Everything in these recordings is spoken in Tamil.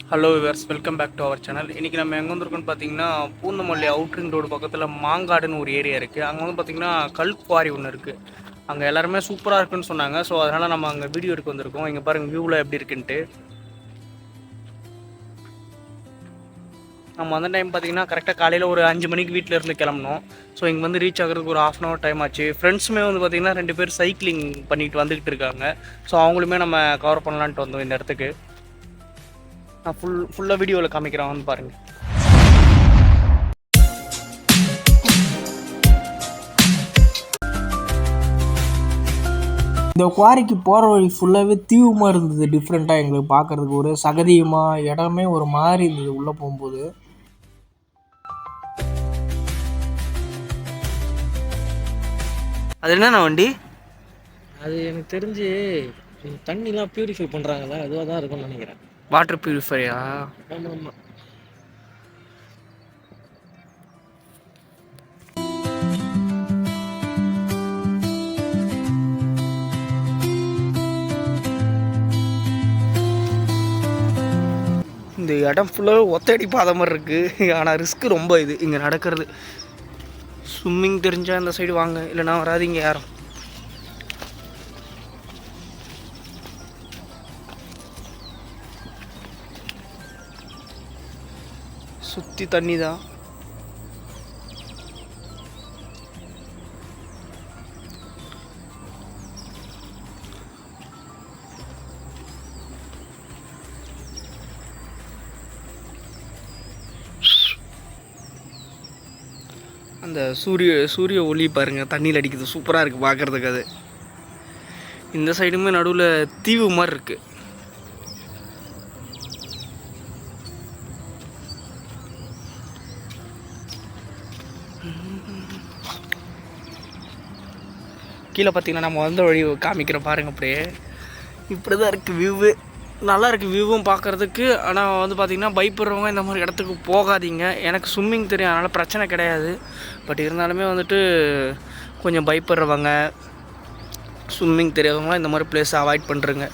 Hello viewers welcome back to our channel இன்றைக்கி நம்ம எங்கே வந்திருக்கோம்னு பார்த்தீங்கன்னா பூந்தமல்லி அவுட்ரிங் ரோடு பக்கத்தில் மாங்காடுன்னு ஒரு ஏரியா இருக்குது அங்கே வந்து பார்த்தீங்கன்னா கல்குவாரி ஒன்று இருக்குது அங்கே எல்லாருமே சூப்பராக இருக்குன்னு சொன்னாங்க. ஸோ அதனால் நம்ம அங்கே வீடியோ எடுக்க வந்திருக்கோம். இங்கே பாருங்கள் வியூவில் எப்படி இருக்குன்ட்டு. நம்ம அந்த டைம் பார்த்தீங்கன்னா கரெக்டாக காலையில் ஒரு அஞ்சு மணிக்கு வீட்டில் இருந்து கிளம்பணும் ஸோ இங்கே வந்து ரீச் ஆகிறதுக்கு ஒரு ஆஃப் அன் ஹவர் டைம் ஆச்சு. ஃப்ரெண்ட்ஸுமே வந்து பார்த்திங்கன்னா ரெண்டு பேர் சைக்கிளிங் பண்ணிட்டு வந்துக்கிட்டு இருக்காங்க. ஸோ அவங்களுமே நம்ம கவர் பண்ணலான்ட்டு வந்தோம் இந்த இடத்துக்கு. நான் ஃபுல் ஃபுல்லாக வீடியோவில் காமிக்கிறேன் வந்து பாருங்கள் இந்த குவாரிக்கு போகிற வழி ஃபுல்லாகவே தீவுமா இருந்தது. டிஃப்ரெண்ட்டாக எங்களுக்கு பார்க்குறதுக்கு ஒரு சகதியுமாக இடமே ஒரு மாதிரி இருந்தது உள்ளே போகும்போது. அது என்னண்ணா வண்டி? அது எனக்கு தெரிஞ்சு தண்ணிலாம் பியூரிஃபை பண்ணுறாங்கல்ல அதுவாக தான் இருக்கும்னு நினைக்கிறேன். வாட்டர் பியூரிஃபையா? ஆமாம் ஆமாம் இந்த இடம் ஃபுல்லாக ஒத்தடி பாத மாதிரி இருக்குது ஆனால் ரிஸ்க்கு ரொம்ப இது. இங்கே நடக்கிறது. ஸ்விம்மிங் தெரிஞ்சால் இந்த சைடு வாங்க. இல்லைன்னா வராதீங்க யாரும். சுற்றி தண்ணி தான். அந்த சூரிய சூரிய ஒளி பாருங்கள் தண்ணியில் அடிக்குது. சூப்பராக இருக்குது பார்க்குறதுக்கு அது. இந்த சைடுமே நடுவில் தீவு மாதிரி இருக்குது கீழே பார்த்தீங்கன்னா நம்ம வந்த வழி காமிக்கிறோம் பாருங்க அப்படியே. இப்படி தான் இருக்குது வியூவு நல்லா இருக்குது வியூவும் பார்க்குறதுக்கு. ஆனால் வந்து பார்த்திங்கன்னா பயப்படுறவங்க இந்த மாதிரி இடத்துக்கு போகாதீங்க. எனக்கு ஸ்விம்மிங் தெரியும் அதனால் பிரச்சனை கிடையாது. பட் இருந்தாலுமே வந்துட்டு கொஞ்சம் பயப்படுறவங்க ஸ்விம்மிங் தெரியாதவங்க இந்த மாதிரி பிளேஸை அவாய்ட் பண்ணுறேங்க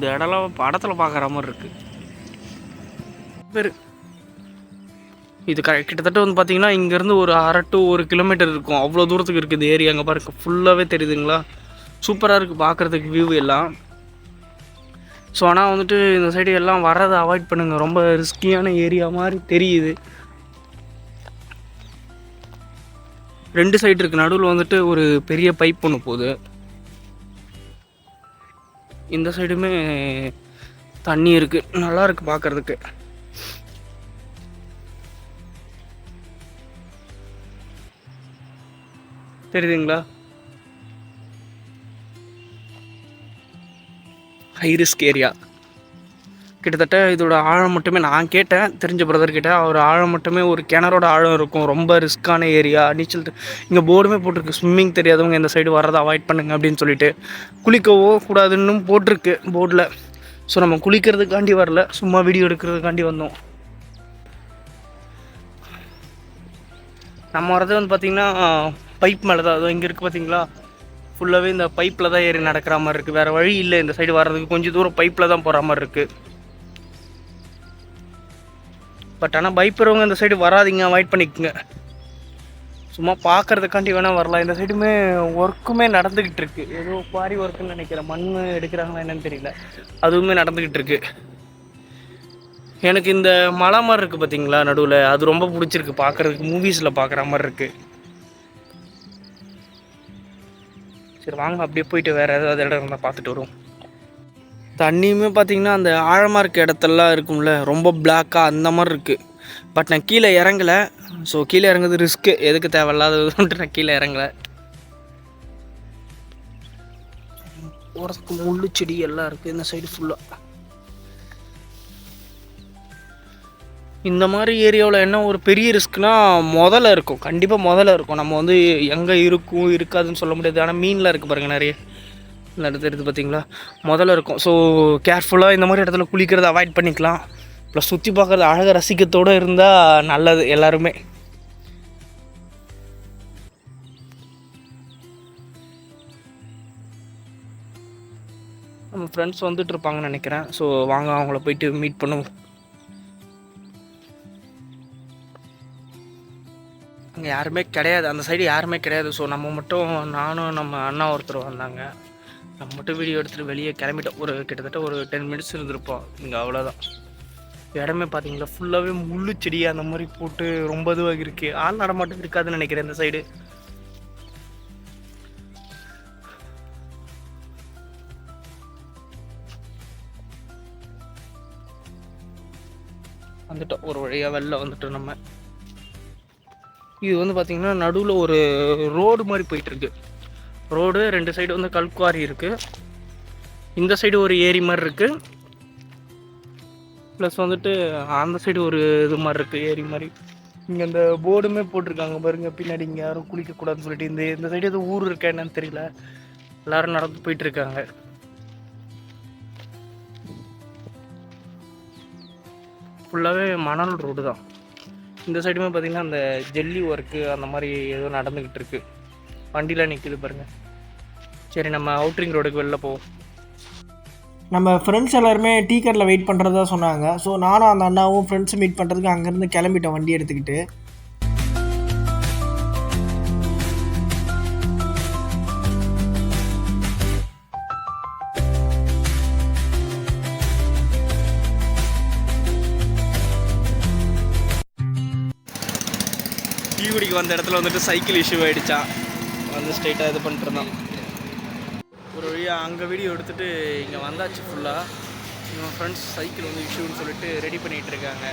இந்த இடம்லாம் படத்தில் பார்க்குற மாதிரி இருக்குது பேர். இது க கிட்டத்தட்ட வந்து பார்த்திங்கன்னா இங்கேருந்து ஒரு அரை டு ஒரு கிலோமீட்டர் இருக்கும். அவ்வளோ தூரத்துக்கு இருக்குது இந்த ஏரியா அங்கே பாருங்க. ஃபுல்லாகவே தெரியுதுங்களா? சூப்பராக இருக்குது பார்க்குறதுக்கு வியூ எல்லாம். ஸோ ஆனால் வந்துட்டு இந்த சைடு எல்லாம் வர்றதை அவாய்ட் பண்ணுங்கள் ரொம்ப ரிஸ்கியான ஏரியா மாதிரி தெரியுது. ரெண்டு சைடு இருக்குது நடுவில் வந்துட்டு ஒரு பெரிய பைப் ஒன்று போகுது. இந்த சைடுமே தண்ணி இருக்குது நல்லா இருக்குது பார்க்குறதுக்கு தெரியுதுங்களா? High risk area. கிட்டத்தட்ட இதோட ஆழம் மட்டுமே நான் கேட்டேன் தெரிஞ்ச பிரதர்கிட்ட அவர் ஆழம் மட்டுமே ஒரு கிணறோட ஆழம் இருக்கும். ரொம்ப ரிஸ்க்கான ஏரியா நீச்சல் இங்கே போர்டுமே போட்டிருக்கு. ஸ்விம்மிங் தெரியாதவங்க இந்த சைடு வரதை அவாய்ட் பண்ணுங்க அப்படின்னு சொல்லிட்டு. குளிக்கவோ கூடாதுன்னு போட்டிருக்கு போர்டில் ஸோ நம்ம குளிக்கிறதுக்காண்டி வரல. சும்மா வீடியோ எடுக்கிறதுக்காண்டி வந்தோம். நம்ம வரது வந்து பார்த்திங்கன்னா பைப் மேலே தான். அதுவும் இங்கே இருக்குது பார்த்தீங்களா ஃபுல்லாகவே இந்த பைப்பில் தான் ஏறி நடக்கிற மாதிரி இருக்குது வேறு வழி இல்லை. இந்த சைடு வர்றதுக்கு கொஞ்சம் தூரம் பைப்பில் தான் போகிற மாதிரி இருக்குது பட் ஆனால் பயப்படுறவங்க இந்த சைடு வராதீங்க அவாய்ட் பண்ணிக்கோங்க. சும்மா பார்க்கறதுக்காண்டி வேணால் வரலாம். இந்த சைடுமே ஒர்க்குமே நடந்துக்கிட்டு இருக்கு. ஏதோ குவாரி ஒர்க்குன்னு நினைக்கிறேன். மண் எடுக்கிறாங்களா என்னன்னு தெரியல. அதுவுமே நடந்துக்கிட்டு இருக்கு. எனக்கு இந்த மலை மாதிரி இருக்குது பார்த்தீங்களா நடுவில்? அது ரொம்ப பிடிச்சிருக்கு. பார்க்கறதுக்கு மூவிஸில் பார்க்குற மாதிரி இருக்குது சரி வாங்க. அப்படியே போயிட்டு வேறு ஏதாவது இடம் இருந்தால் பார்த்துட்டு வருவோம். தண்ணியுமே பார்த்தீங்கன்னா அந்த ஆழமாக இருக்க இடத்தெல்லாம் இருக்கும்ல ரொம்ப பிளாக்காக அந்த மாதிரி இருக்குது பட் நான் கீழே இறங்கலை. ஸோ கீழே இறங்குறது ரிஸ்க்கு எதுக்கு தேவையில்லாததுன்ட்டு நான் கீழே இறங்கலை. போகிறதுக்கு முள்ளு செடி எல்லாம் இருக்குது இந்த சைடு ஃபுல்லாக இந்த மாதிரி ஏரியாவில் என்ன ஒரு பெரிய ரிஸ்க்னா முதல்ல இருக்கும். கண்டிப்பாக முதல்ல இருக்கும். நம்ம வந்து எங்கே இருக்கும் இருக்காதுன்னு சொல்ல முடியாது. ஆனால் மீன்லாம் இருக்குது பாருங்கள் நிறைய. இந்த இடத்துல இருக்குது பார்த்தீங்களா? முதல்ல இருக்கும். ஸோ கேர்ஃபுல்லாக இந்த மாதிரி இடத்துல குளிக்கிறத அவாய்ட் பண்ணிக்கலாம். ப்ளஸ் சுற்றி பார்க்குறது அழகாக ரசிக்கத்தோடு இருந்தால் நல்லது எல்லாருமே. நம்ம ஃப்ரெண்ட்ஸ் வந்துட்டு இருப்பாங்கன்னு நினைக்கிறேன். ஸோ வாங்க அவங்கள போயிட்டு மீட் பண்ணுவோம். அங்கே யாருமே கிடையாது. அந்த சைடு யாருமே கிடையாது. ஸோ நம்ம மட்டும் நானும் நம்ம அண்ணா ஒருத்தர் வந்தாங்க. நம்ம மட்டும் வீடியோ எடுத்துகிட்டு வெளியே கிளம்பிட்டோம். ஒரு கிட்டத்தட்ட ஒரு டென் மினிட்ஸ் இருந்திருப்போம். இங்கே அவ்வளோதான் இடமே பார்த்தீங்களா ஃபுல்லாகவே முள்ளு செடி அந்த மாதிரி போட்டு ரொம்ப இதுவாக இருக்குது ஆள் நடமாட்டம் இருக்காதுன்னு நினைக்கிறேன் இந்த சைடு வந்துட்டோம். ஒரு வழியாக வெளில வந்துட்டோம் நம்ம. இது வந்து பார்த்திங்கன்னா நடுவில் ஒரு ரோடு மாதிரி போயிட்டுருக்கு ரோடு ரெண்டு சைடு வந்து கல்குவாரி இருக்குது இந்த சைடு ஒரு ஏரி மாதிரி இருக்குது ப்ளஸ் வந்துட்டு அந்த சைடு ஒரு இது மாதிரி இருக்குது ஏரி மாதிரி. இங்கே இந்த போர்டுமே போட்டிருக்காங்க பாருங்க பின்னாடி இங்கே யாரும் குளிக்கக்கூடாதுன்னு சொல்லிட்டு. இந்த இந்த சைடு எதுவும் ஊர் இருக்கா என்னன்னு தெரியல. எல்லாரும் நடந்து போயிட்டு இருக்காங்க. ஃபுல்லாகவே மணல் ரோடு தான். இந்த சைடுமே பார்த்தீங்கன்னா அந்த ஜெல்லி ஒர்க்கு அந்த மாதிரி ஏதோ நடந்துக்கிட்டு இருக்கு. வண்டிலாம் நிற்குது பாருங்க. சரி நம்ம அவுட்ரிங் ரோடுக்கு வெளில போவோம் நம்ம ஃப்ரெண்ட்ஸ் எல்லாருமே டீ கடையில் வெயிட் பண்ணுறதா சொன்னாங்க. ஸோ நானும் அந்த அண்ணாவும் ஃப்ரெண்ட்ஸ் மீட் பண்ணுறதுக்கு அங்கேருந்து கிளம்பிட்டோம் வண்டி எடுத்துக்கிட்டு. டீ குடிக்கு வந்த இடத்துல வந்துட்டு சைக்கிள் இஷ்யூ ஆகிடுச்சான் வந்து ஸ்ட்ரைட்டாக இது பண்ணிட்டு இருந்தான் ஒரு வழியாக அங்கே வீடியோ எடுத்துகிட்டு இங்கே வந்தாச்சு ஃபுல்லாக இவன் ஃப்ரெண்ட்ஸ் சைக்கிள் வந்து இஷ்யூன்னு சொல்லிட்டு ரெடி பண்ணிகிட்டு இருக்காங்க.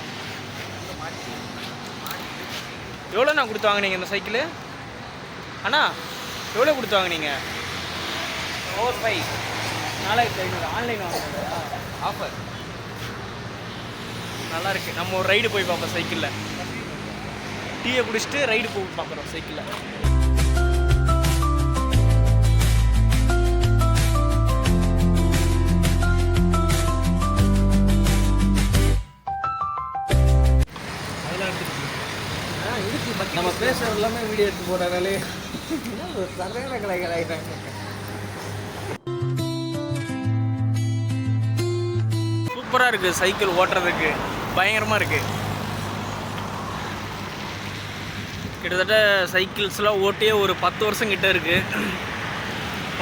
எவ்வளோ நான் கொடுத்து வாங்குனீங்க இந்த சைக்கிள் அண்ணா எவ்வளோ கொடுத்து வாங்குனீங்க? ஃபோர் ஃபைவ் நாலாயிரத்தி ஐநூறு. ஆன்லைன் வாங்கினதா. ஆஃபர் நல்லா இருக்கு. நம்ம ஒரு ரைடு போய் பார்ப்போம் சைக்கிளில் டீயை குடிச்சிட்டு ரைடு போய் பார்க்குறோம் சைக்கிளில் நம்ம பேசுறது எல்லாமே வீடியோ எடுத்து போடுறதாலே சரியான கலை கலாய்கிறாங்க சூப்பராக இருக்குது சைக்கிள் ஓட்டுறதுக்கு. பயங்கரமாக இருக்குது கிட்டத்தட்ட சைக்கிள்ஸ்லாம் ஓட்டியே ஒரு பத்து வருஷம் கிட்ட இருக்குது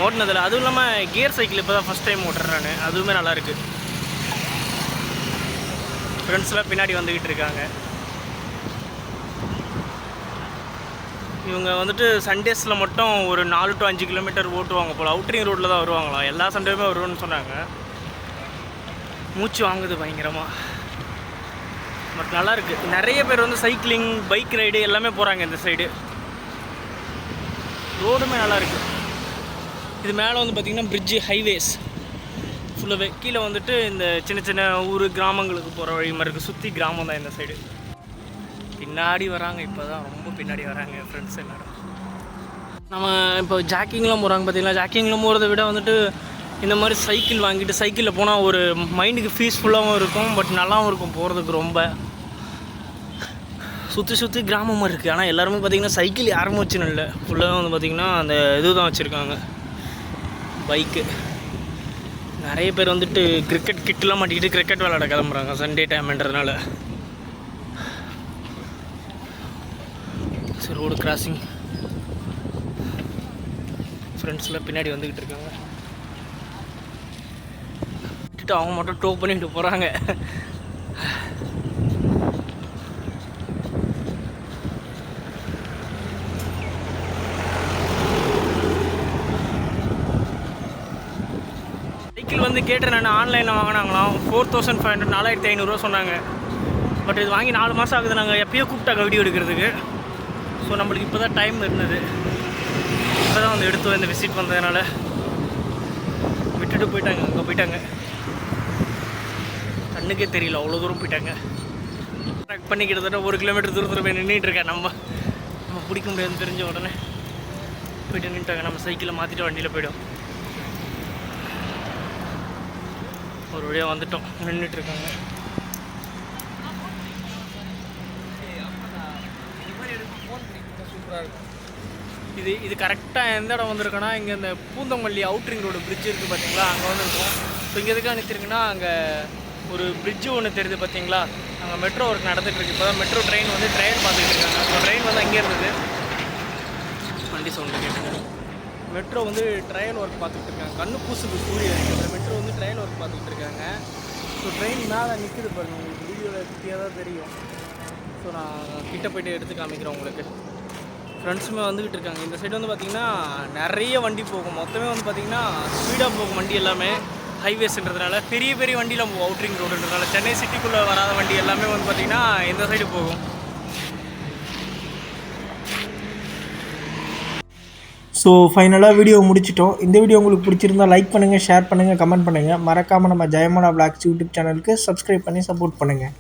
ஓட்டினதில். அதுவும் இல்லாமல் கியர் சைக்கிள் இப்போ தான் ஃபஸ்ட் டைம் ஓட்டுறேன் நான். அதுவுமே நல்லாயிருக்கு ஃப்ரெண்ட்ஸ்லாம் பின்னாடி வந்துக்கிட்டு இருக்காங்க. இவங்க வந்துட்டு சண்டேஸில் மட்டும் ஒரு நாலு டு அஞ்சு கிலோமீட்டர் ஓட்டுவாங்க போல். அவுட்ரிங் ரோட்டில் தான் வருவாங்களாம் எல்லா சண்டேவுமே வருவோம்னு சொன்னாங்க. மூச்சு வாங்குது பயங்கரமாக பட் நல்லாயிருக்கு நிறைய பேர் வந்து சைக்கிளிங் பைக் ரைடு எல்லாமே போகிறாங்க இந்த சைடு ரோடுமே நல்லாயிருக்கு இது மேலே வந்து பார்த்திங்கன்னா பிரிட்ஜு ஹைவேஸ் ஃபுல்லாகவே கீழே வந்துட்டு இந்த சின்ன சின்ன ஊர் கிராமங்களுக்கு போகிற வழி மாதிரி இருக்குது சுற்றி கிராமம் தான் இந்த சைடு பின்னாடி வராங்க இப்போ தான் ரொம்ப பின்னாடி வராங்க ஃப்ரெண்ட்ஸ் எல்லாரும். நம்ம இப்போ ஜாக்கிங்லாம் போகிறாங்க பார்த்தீங்களா ஜாக்கிங்லாம் போகிறத விட வந்துட்டு இந்த மாதிரி சைக்கிள் வாங்கிட்டு சைக்கிளில் போனால் ஒரு மைண்டுக்கு பீஸ்ஃபுல்லாகவும் இருக்கும் பட் நல்லாவும் இருக்கும் போகிறதுக்கு ரொம்ப. சுற்றி சுற்றி கிராமமாக இருக்குது ஆனால் எல்லாருமே பார்த்திங்கன்னா சைக்கிள் யாருமே வச்சுன்னு இல்லை. ஃபுல்லாக வந்து பார்த்திங்கன்னா அந்த இது தான் வச்சுருக்காங்க. பைக்கு நிறைய பேர் வந்துட்டு கிரிக்கெட் கிட்டெலாம் மாட்டிக்கிட்டு கிரிக்கெட் விளையாட கிளம்புறாங்க சண்டே டைம்ன்றதுனால சரி ரோடு கிராசிங் ஃப்ரெண்ட்ஸ்லாம் பின்னாடி வந்துக்கிட்டு இருக்காங்க. விட்டுட்டு அவங்க மட்டும் டோ பண்ணிட்டு போகிறாங்க சைக்கிள் வந்து கேட்டேன் நான் ஆன்லைனில் வாங்கினாங்களாம். ஃபோர் தௌசண்ட் ஃபைவ் ஹண்ட்ரட் நாலாயிரத்தி ஐநூறுரூவா சொன்னாங்க. பட் இது வாங்கி நாலு மாதம் ஆகுது நாங்கள் எப்பயோ கூப்பிட்டாங்க வீடியோ எடுக்கிறதுக்கு. ஸோ நம்மளுக்கு இப்போ தான் டைம் இருந்தது. இப்போ தான் வந்து எடுத்து இந்த விசிட் வந்ததுனால விட்டுட்டு போயிட்டாங்க அங்கே போயிட்டாங்க. கண்ணுக்கே தெரியல அவ்வளோ தூரம் போயிட்டாங்க. ட்ராக் பண்ணி கிட்டத்தட்ட ஒரு கிலோமீட்டர் தூரத்தில் போய் நின்றுட்டு இருக்கேன். நம்ம நம்ம பிடிக்க முடியாதுன்னு தெரிஞ்ச உடனே போயிட்டு நின்றுட்டாங்க நம்ம சைக்கிளை மாற்றிட்டு வண்டியில் போயிடும் ஒரு வழியாக வந்துட்டோம். சூப்பராக இருக்கும். இது இது கரெக்டாக எந்த இடம் வந்திருக்குன்னா இங்கே இந்த பூந்தமல்லி அவுட்ரிங் ரோடு பிரிட்ஜ் இருக்குது பார்த்தீங்களா அங்கே வந்துருக்கோம். இப்போ இங்கே எதுக்காக நிறுத்திருக்குன்னா அங்கே ஒரு பிரிட்ஜு ஒன்று தெரியுது பார்த்தீங்களா அங்கே மெட்ரோ ஒர்க் நடந்துட்டு இருக்கு. இப்போ தான் மெட்ரோ ட்ரெயின் வந்து ட்ரெயின் பார்த்துட்டு இருக்காங்க. ஸோ ட்ரெயின் வந்து அங்கே இருந்தது. வண்டி சவுண்டு கேட்டுங்க மெட்ரோ வந்து ட்ரையல் ஒர்க் பார்த்துட்டு இருக்காங்க. கண்ணு பூசுக்கு சூரியன் இந்த மெட்ரோ வந்து ட்ரையல் ஒர்க் பார்த்துட்டு இருக்காங்க. ஸோ ட்ரெயின் மேலே நிற்குது பாருங்கள் உங்களுக்கு வீடியோவில் கிட்டியாக தான் தெரியும். ஸோ நான் கிட்ட போய்ட்டு எடுத்து காமிக்கிறேன் உங்களுக்கு. ஃப்ரெண்ட்ஸுமே வந்துக்கிட்டு இருக்காங்க. இந்த சைடு வந்து பார்த்திங்கன்னா நிறைய வண்டி போகும். மொத்தமே வந்து பார்த்திங்கன்னா ஸ்பீடாக போகும் வண்டி எல்லாமே. ஹைவேஸ்ன்றதுனால பெரிய பெரிய வண்டியில் போகும். அவுட்ரிங் ரோடுன்றதுனால சென்னை சிட்டிக்குள்ளே வராத வண்டி எல்லாமே வந்து பார்த்திங்கன்னா இந்த சைடு போகும். ஸோ ஃபைனலாக வீடியோ முடிச்சிட்டோம். இந்த வீடியோ உங்களுக்கு பிடிச்சிருந்தா லைக் பண்ணுங்கள் ஷேர் பண்ணுங்கள் கமெண்ட் பண்ணுங்கள் மறக்காமல் நம்ம ஜெயமாலா பிளாக்ஸ் யூடியூப் சேனலுக்கு சப்ஸ்கிரைப் பண்ணி சப்போர்ட் பண்ணுங்கள்